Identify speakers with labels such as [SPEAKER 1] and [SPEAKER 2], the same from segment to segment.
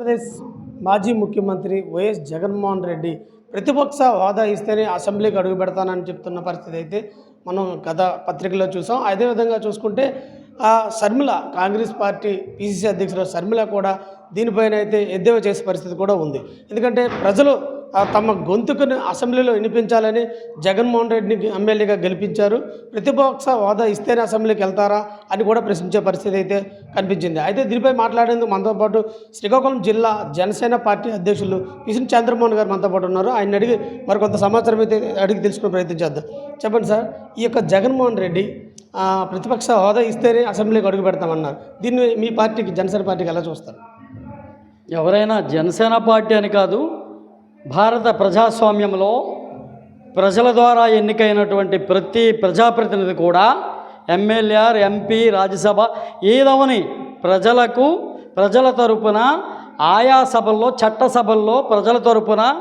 [SPEAKER 1] ఆంధ్రప్రదేశ్ మాజీ ముఖ్యమంత్రి వైఎస్ జగన్మోహన్ రెడ్డి ప్రతిపక్ష హోదా ఇస్తేనే అసెంబ్లీకి అడుగు పెడతానని చెప్తున్న పరిస్థితి అయితే మనం గత పత్రికలో చూసాం. అదేవిధంగా చూసుకుంటే ఆ శర్మిల కాంగ్రెస్ పార్టీ పిసిసి అధ్యక్షుడు శర్మిల కూడా దీనిపైన అయితే ఎద్దేవా చేసే పరిస్థితి కూడా ఉంది. ఎందుకంటే ప్రజలు తమ గొంతుకుని అసెంబ్లీలో వినిపించాలని జగన్మోహన్ రెడ్డిని ఎమ్మెల్యేగా గెలిపించారు. ప్రతిపక్ష హోదా ఇస్తేనే అసెంబ్లీకి వెళ్తారా అని కూడా ప్రశ్నించే పరిస్థితి అయితే కనిపించింది. అయితే దీనిపై మాట్లాడేందుకు మనతో పాటు శ్రీకాకుళం జిల్లా జనసేన పార్టీ అధ్యక్షులు పిసిని చంద్రమోహన్ గారు మనతో పాటు ఉన్నారు. ఆయన అడిగి మరికొంత సమాచారం అయితే అడిగి తెలుసుకునే ప్రయత్నం చేద్దాం. చెప్పండి సార్ ఈ యొక్క జగన్మోహన్ రెడ్డి ప్రతిపక్ష హోదా ఇస్తేనే అసెంబ్లీకి అడుగు పెడతామన్నారు. దీన్ని మీ పార్టీకి జనసేన పార్టీకి ఎలా చూస్తారు?
[SPEAKER 2] ఎవరైనా జనసేన పార్టీ అని కాదు భారత ప్రజాస్వామ్యంలో ప్రజల ద్వారా ఎన్నికైనటువంటి ప్రతి ప్రజాప్రతినిధి కూడా ఎమ్మెల్యేఆర్ ఎంపీ రాజ్యసభ ఏదవని ప్రజలకు ప్రజల తరపున ఆయా సభల్లో చట్టసభల్లో ప్రజల తరపున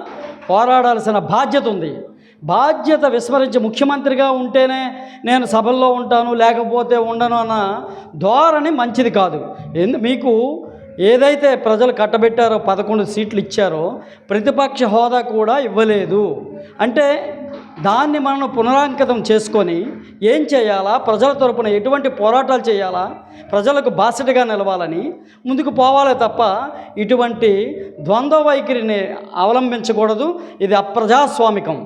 [SPEAKER 2] పోరాడాల్సిన బాధ్యత ఉంది. బాధ్యత విస్మరించి ముఖ్యమంత్రిగా ఉంటేనే నేను సభల్లో ఉంటాను లేకపోతే ఉండను అన్న ధోరణి మంచిది కాదు. ఎందు మీకు ఏదైతే ప్రజలు కట్టబెట్టారో పదకొండు సీట్లు ఇచ్చారో ప్రతిపక్ష హోదా కూడా ఇవ్వలేదు. అంటే దాన్ని మనం పునరాంకితం చేసుకొని ఏం చేయాలా? ప్రజల తరపున ఎటువంటి పోరాటాలు చేయాలా? ప్రజలకు బాసటగా నిలవాలని ముందుకు పోవాలే తప్ప ఇటువంటి ద్వంద్వ వైఖరిని అవలంబించకూడదు. ఇది అప్రజాస్వామికం.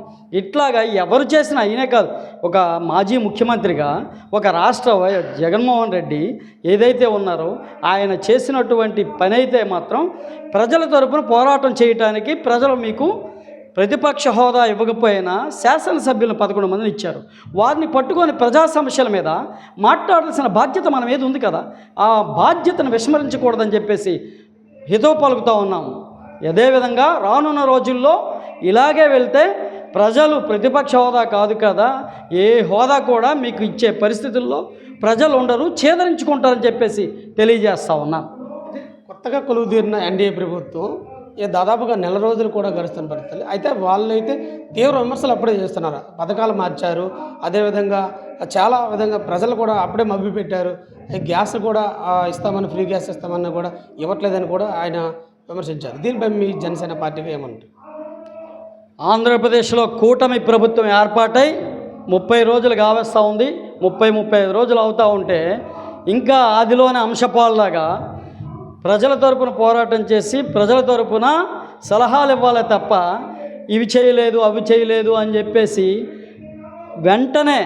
[SPEAKER 2] ఇట్లాగా ఎవరు చేసినా అయినే కాదు. ఒక మాజీ ముఖ్యమంత్రిగా ఒక రాష్ట్ర జగన్మోహన్ రెడ్డి ఏదైతే ఉన్నారో ఆయన చేసినటువంటి పని అయితే మాత్రం ప్రజల తరపున పోరాటం చేయటానికి ప్రజలు మీకు ప్రతిపక్ష హోదా ఇవ్వకపోయినా శాసనసభ్యులను పదకొండు మందిని ఇచ్చారు. వారిని పట్టుకొని ప్రజా సమస్యల మీద మాట్లాడాల్సిన బాధ్యత మన మీద ఉంది కదా. ఆ బాధ్యతను విస్మరించకూడదని చెప్పేసి హితో పలుకుతూ ఉన్నాము. అదేవిధంగా రానున్న రోజుల్లో ఇలాగే వెళ్తే ప్రజలు ప్రతిపక్ష హోదా కాదు కదా. ఏ హోదా కూడా మీకు ఇచ్చే పరిస్థితుల్లో ప్రజలు ఉండరు ఛేదరించుకుంటారని చెప్పేసి తెలియజేస్తా ఉన్నాను
[SPEAKER 1] కొత్తగా కొలువు తీరిన ఎన్డీఏ ప్రభుత్వం దాదాపుగా నెల రోజులు కూడా గడుస్తున్న పరిస్థితులు. అయితే వాళ్ళు అయితే తీవ్ర విమర్శలు అప్పుడే చేస్తున్నారు. పథకాలు మార్చారు. అదేవిధంగా చాలా విధంగా ప్రజలు కూడా అప్పుడే మభ్య పెట్టారు. గ్యాస్ కూడా ఇస్తామని ఫ్రీ గ్యాస్ ఇస్తామని కూడా ఇవ్వట్లేదని కూడా ఆయన విమర్శించారు. దీనిపై మీ జనసేన పార్టీకి ఏమంటారు
[SPEAKER 2] ఆంధ్రప్రదేశ్లో కూటమి ప్రభుత్వం ఏర్పాటై ముప్పై రోజులు కావస్తూ ఉంది. ముప్పై ముప్పై ఐదు రోజులు అవుతూ ఉంటే ఇంకా ఆదిలోని అంశపాల్లాగా ప్రజల తరపున పోరాటం చేసి ప్రజల తరపున సలహాలు ఇవ్వాలి తప్ప ఇవి చేయలేదు అవి చేయలేదు అని చెప్పేసి వెంటనే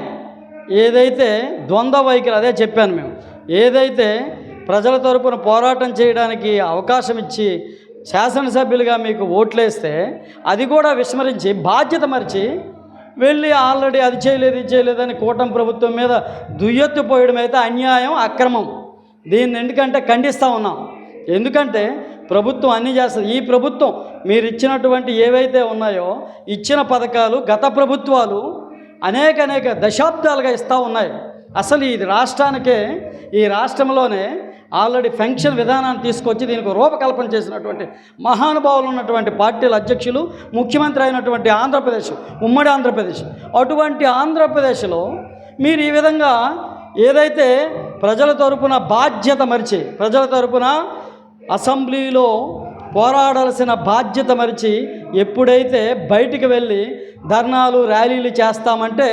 [SPEAKER 2] ఏదైతే ద్వంద్వ వైఖరి అదే చెప్పాను మేము ఏదైతే ప్రజల తరపున పోరాటం చేయడానికి అవకాశం ఇచ్చి శాసనసభ్యులుగా మీకు ఓట్లేస్తే అది కూడా విస్మరించి బాధ్యత మరిచి వెళ్ళి ఆల్రెడీ అది చేయలేదు ఇది చేయలేదని కూటమి ప్రభుత్వం మీద దుయ్యెత్తు పోయడం అయితే అన్యాయం అక్రమం. దీన్ని ఎందుకంటే ఖండిస్తూ ఉన్నాం. ఎందుకంటే ప్రభుత్వం అన్నీ చేస్తుంది. ఈ ప్రభుత్వం మీరు ఇచ్చినటువంటి ఏవైతే ఉన్నాయో ఇచ్చిన పథకాలు గత ప్రభుత్వాలు అనేక అనేక దశాబ్దాలుగా ఇస్తూ ఉన్నాయి. అసలు ఈ రాష్ట్రానికే ఈ రాష్ట్రంలోనే ఆల్రెడీ ఫెన్షన్ విధానాన్ని తీసుకొచ్చి దీనికి రూపకల్పన చేసినటువంటి మహానుభావులు ఉన్నటువంటి పార్టీల అధ్యక్షులు ముఖ్యమంత్రి అయినటువంటి ఆంధ్రప్రదేశ్ ఉమ్మడి ఆంధ్రప్రదేశ్. అటువంటి ఆంధ్రప్రదేశ్లో మీరు ఈ విధంగా ఏదైతే ప్రజల తరపున బాధ్యత మరిచి ప్రజల తరపున అసెంబ్లీలో పోరాడాల్సిన బాధ్యత మరిచి ఎప్పుడైతే బయటికి వెళ్ళి ధర్నాలు ర్యాలీలు చేస్తామంటే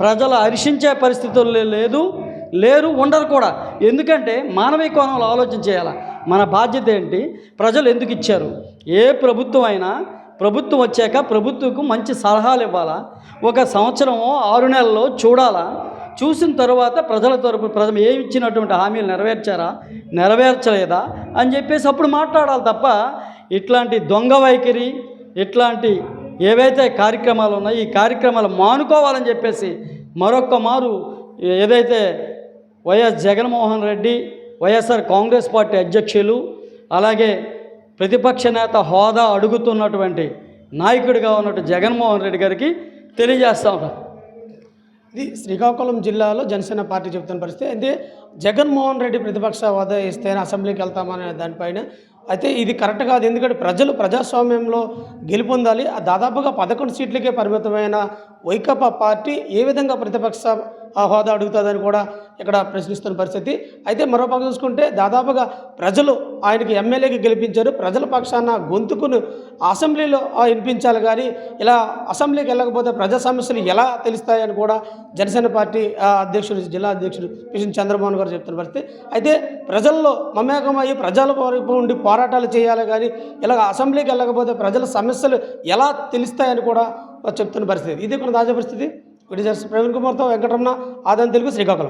[SPEAKER 2] ప్రజలు హర్షించే పరిస్థితుల్లో లేదు లేరు ఉండరు కూడా. ఎందుకంటే మానవీయ కోణంలో ఆలోచన చేయాలి? మన బాధ్యత ఏంటి? ప్రజలు ఎందుకు ఇచ్చారు? ఏ ప్రభుత్వం అయినా ప్రభుత్వం వచ్చాక ప్రభుత్వకు మంచి సలహాలు ఇవ్వాలా? ఒక సంవత్సరమో ఆరు నెలల్లో చూడాలా? చూసిన తర్వాత ప్రజల తరపు ప్రజలు ఏమి ఇచ్చినటువంటి హామీలు నెరవేర్చారా? నెరవేర్చలేదా? అని చెప్పేసి అప్పుడు మాట్లాడాలి తప్ప ఇట్లాంటి దొంగ వైఖరి ఇట్లాంటి ఏవైతే కార్యక్రమాలు ఉన్నాయో ఈ కార్యక్రమాలు మానుకోవాలని చెప్పేసి మరొక్క మారు ఏదైతే YS Jaganmohan Reddy YSR Congress party అధ్యక్షులు అలాగే ప్రతిపక్ష నేత హోదా అడుగుతున్నటువంటి నాయకుడిగా ఉన్నట్టు జగన్మోహన్ రెడ్డి గారికి తెలియజేస్తా ఉన్నాను.
[SPEAKER 1] ఇది శ్రీకాకుళం జిల్లాలో జనసేన పార్టీ చెప్తున్న పరిస్థితి. అయితే జగన్మోహన్ రెడ్డి ప్రతిపక్ష హోదా ఇస్తేనే అసెంబ్లీకి వెళ్తామనే దానిపైన అయితే ఇది కరెక్ట్ కాదు. ఎందుకంటే ప్రజలు ప్రజాస్వామ్యంలో గెలుపొందాలి. ఆ దాదాపుగా పదకొండు సీట్లకే పరిమితమైన వైకాపా పార్టీ ఏ విధంగా ప్రతిపక్ష ఆ హోదా అడుగుతుందని కూడా ఇక్కడ ప్రశ్నిస్తున్న పరిస్థితి. అయితే మరో పక్క చూసుకుంటే దాదాపుగా ప్రజలు ఆయనకి ఎమ్మెల్యేకి గెలిపించారు. ప్రజల పక్షాన గొంతుకును అసెంబ్లీలో వినిపించాలి కానీ ఇలా అసెంబ్లీకి వెళ్ళకపోతే ప్రజా సమస్యలు ఎలా తెలుస్తాయని కూడా జనసేన పార్టీ ఆ, అధ్యక్షుడు జిల్లా అధ్యక్షుడు కిషన్ చంద్రమోహన్ గారు చెప్తున్న పరిస్థితి. అయితే ప్రజల్లో మమేకమయ్యి ప్రజల వరకు ఉండి పోరాటాలు చేయాలి కానీ ఇలా అసెంబ్లీకి వెళ్ళకపోతే ప్రజల సమస్యలు ఎలా తెలుస్తాయని కూడా చెప్తున్న పరిస్థితి. ఇది కూడా తాజా పరిస్థితి. విడిజర్స్ ప్రవీణ్ కుమార్తో వెంకటరమణ ఆదాయం తెలుగు శ్రీకాకుళం.